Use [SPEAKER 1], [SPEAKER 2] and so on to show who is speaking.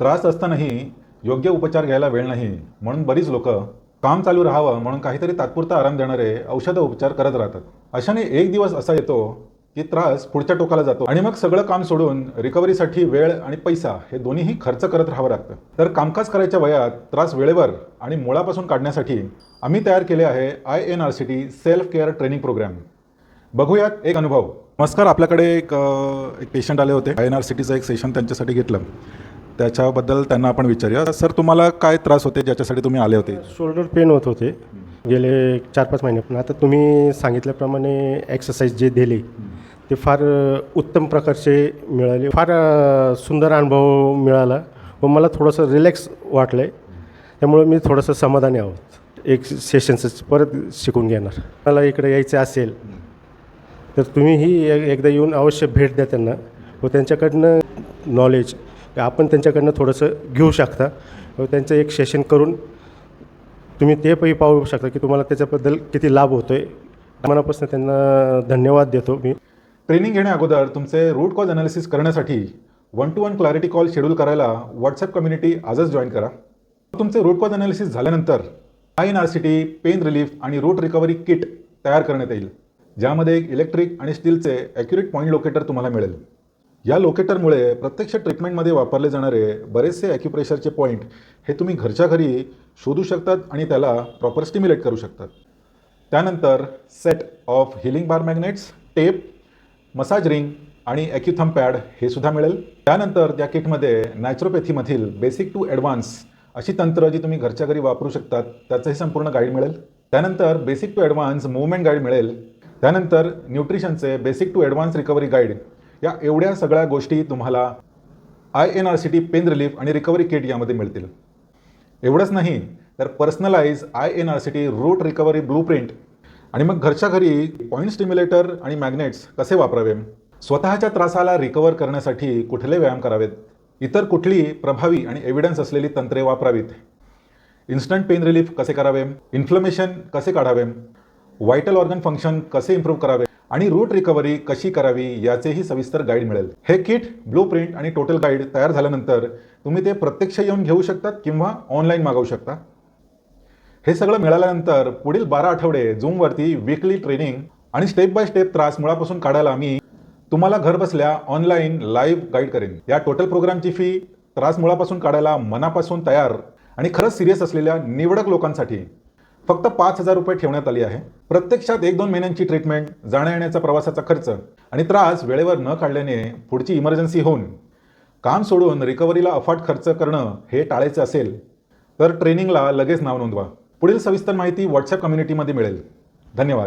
[SPEAKER 1] त्रास असतानाही योग्य उपचार घ्यायला वेळ नाही. म्हणून बरीच लोक काम चालू राहावं म्हणून काहीतरी तात्पुरता आराम देणारे औषध उपचार करत राहतात. अशाने एक दिवस असा येतो की त्रास पुढच्या टोकाला जातो आणि मग सगळं काम सोडून रिकव्हरीसाठी वेळ आणि पैसा हे दोन्हीही खर्च करत राहावं लागतं. तर कामकाज करायच्या वयात त्रास वेळेवर आणि मुळापासून काढण्यासाठी आम्ही तयार केले आहे I N R C T self care training programme. बघूयात एक अनुभव. नमस्कार आपल्याकडे एक एक पेशंट आले होते. आय एन आर सी टीचं एक सेशन त्यांच्यासाठी घेतलं. त्याच्याबद्दल त्यांना आपण विचारूया. सर तुम्हाला काय त्रास होते? ज्याच्यासाठी तुम्ही आले होते?
[SPEAKER 2] शोल्डर पेन होत होते. गेले चार पाच महिने पण. आता तुम्ही सांगितल्याप्रमाणे एक्सरसाइज जे दिले ते फार उत्तम प्रकारचे मिळाले. फार सुंदर अनुभव मिळाला व मला थोडंसं रिलॅक्स वाटलं आहे त्यामुळे मी थोडंसं समाधानी आहोत. एक सेशन्स परत शिकून घेणार. मला इकडे यायचं असेल तर तुम्हीही एकदा येऊन अवश्य भेट द्या त्यांना व त्यांच्याकडनं नॉलेज आपण त्यांच्याकडनं थोडंसं घेऊ शकता. त्यांचं एक सेशन करून तुम्ही ते पही पाहू शकता की तुम्हाला त्याच्याबद्दल किती लाभ होतो आहे मनापासून त्यांना धन्यवाद देतो मी.
[SPEAKER 1] ट्रेनिंग घेण्या अगोदर तुमचे रूट कॉज अनालिसिस करण्यासाठी one to one clarity call schedule करायला व्हॉट्सअप कम्युनिटी आजच जॉईन करा. तुमचे रूट कॉज अनालिसिस झाल्यानंतर I N R C T pain relief आणि रूट रिकव्हरी किट तयार करण्यात येईल. ज्यामध्ये एक इलेक्ट्रिक आणि स्टीलचे ॲक्युरेट पॉईंट लोकेटर तुम्हाला मिळेल. या लोकेटरमुळे प्रत्यक्ष ट्रीटमेंटमध्ये वापरले जाणारे बरेचसे ॲक्युप्रेशरचे पॉईंट हे तुम्ही घरच्या घरी शोधू शकतात आणि त्याला प्रॉपर स्टिम्युलेट करू शकतात. त्यानंतर set of healing bar magnets tape massage ring आणि ॲक्युथम पॅड हे सुद्धा मिळेल. त्यानंतर त्या किटमध्ये नॅचरोपॅथीमधील बेसिक टू ॲडव्हान्स अशी तंत्र जी तुम्ही घरच्या घरी वापरू शकतात त्याचंही संपूर्ण गाईड मिळेल. त्यानंतर basic to advance movement guide मिळेल. त्यानंतर न्यूट्रिशनचे basic to advance recovery guide या एवढ्या सगळ्या गोष्टी तुम्हाला I N R C T pain relief आणि रिकव्हरी किट यामध्ये मिळतील. एवढंच नाही तर personalise I N R C T root recovery blueprint आणि मग घरच्या घरी पॉईंट स्टिम्युलेटर आणि मॅग्नेट्स कसे वापरावे? स्वतःच्या त्रासाला रिकवर करण्यासाठी कुठले व्यायाम करावेत? इतर कुठली प्रभावी आणि एव्हिडन्स असलेली तंत्रे वापरावीत? इन्स्टंट पेन रिलीफ कसे करावे? इन्फ्लमेशन कसे काढावे? व्हायटल ऑर्गन फंक्शन कसे इम्प्रूव्ह करावे? आणि रूट रिकव्हरी कशी करावी याचेही सविस्तर गाईड मिळेल. हे किट ब्लू प्रिंट आणि टोटल गाईड तयार झाल्यानंतर तुम्ही ते प्रत्यक्ष येऊन घेऊ शकतात किंवा ऑनलाईन मागवू शकता. हे सगळं मिळाल्यानंतर पुढील बारा आठवडे झूमवरती वीकली ट्रेनिंग आणि स्टेप बाय स्टेप त्रास मुळापासून काढायला मी तुम्हाला घरबसल्या ऑनलाईन लाईव्ह गाईड करेन. या टोटल प्रोग्रामची फी त्रास मुळापासून काढायला मनापासून तयार आणि खरंच सिरियस असलेल्या निवडक लोकांसाठी फक्त पाच हजार रुपये ठेवण्यात आली आहे. प्रत्यक्षात एक दोन महिन्यांची ट्रीटमेंट जाण्या येण्याचा प्रवासाचा खर्च आणि त्रास वेळेवर न काढल्याने पुढची इमर्जन्सी होऊन काम सोडून रिकव्हरीला अफाट खर्च करणं हे टाळायचं असेल तर ट्रेनिंगला लगेच नाव नोंदवा. पुढील सविस्तर माहिती व्हॉट्सअप कम्युनिटीमध्ये मिळेल. धन्यवाद.